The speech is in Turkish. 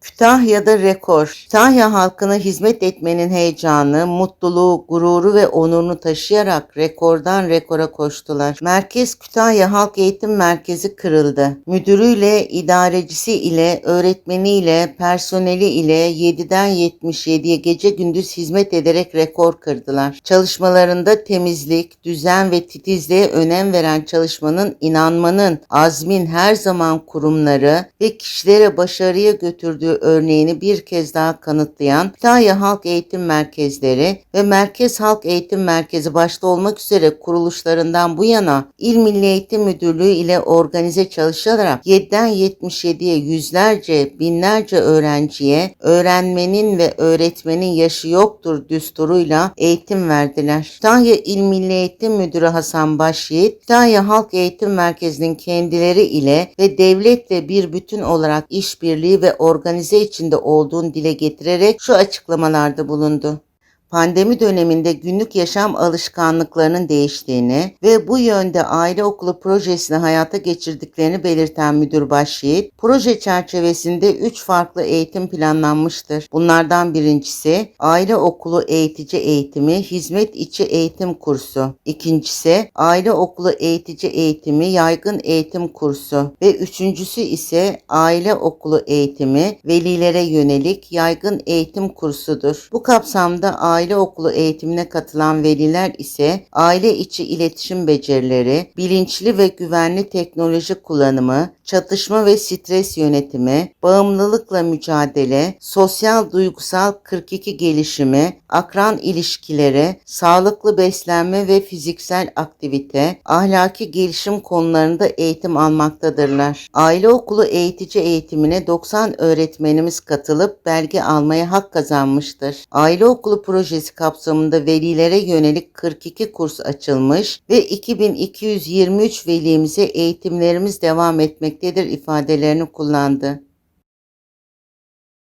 Kütahya'da rekor. Kütahya halkına hizmet etmenin heyecanı, mutluluğu, gururu ve onurunu taşıyarak rekordan rekora koştular. Merkez Kütahya Halk Eğitim Merkezi kırıldı. Müdürüyle, idarecisi ile, öğretmeniyle, personeli ile 7'den 77'ye gece gündüz hizmet ederek rekor kırdılar. Çalışmalarında temizlik, düzen ve titizliğe önem veren çalışmanın, inanmanın, azmin her zaman kurumları ve kişilere başarıya götürdüğü örneğini bir kez daha kanıtlayan Kütahya Halk Eğitim Merkezleri ve Merkez Halk Eğitim Merkezi başta olmak üzere kuruluşlarından bu yana İl Milli Eğitim Müdürlüğü ile organize çalışarak 7'den 77'ye yüzlerce, binlerce öğrenciye öğrenmenin ve öğretmenin yaşı yoktur düsturuyla eğitim verdiler. Kütahya İl Milli Eğitim Müdürü Hasan Başyiğit, Kütahya Halk Eğitim Merkezi'nin kendileri ile ve devletle bir bütün olarak işbirliği ve organize içinde olduğunu dile getirerek şu açıklamalarda bulundu pandemi döneminde günlük yaşam alışkanlıklarının değiştiğini ve bu yönde aile okulu projesini hayata geçirdiklerini belirten müdür Başyiğit, proje çerçevesinde 3 farklı eğitim planlanmıştır. Bunlardan birincisi aile okulu eğitici eğitimi, hizmet içi eğitim kursu. İkincisi aile okulu eğitici eğitimi, yaygın eğitim kursu ve üçüncüsü ise aile okulu eğitimi, velilere yönelik yaygın eğitim kursudur. Bu kapsamda aile okulu eğitimine katılan veliler ise aile içi iletişim becerileri, bilinçli ve güvenli teknoloji kullanımı, çatışma ve stres yönetimi, bağımlılıkla mücadele, sosyal duygusal 42 gelişimi, akran ilişkileri, sağlıklı beslenme ve fiziksel aktivite, ahlaki gelişim konularında eğitim almaktadırlar. Aile okulu eğitici eğitimine 90 öğretmenimiz katılıp belge almaya hak kazanmıştır. Aile okulu projesi kapsamında velilere yönelik 42 kurs açılmış ve 2223 velimize eğitimlerimiz devam etmektedir ifadelerini kullandı.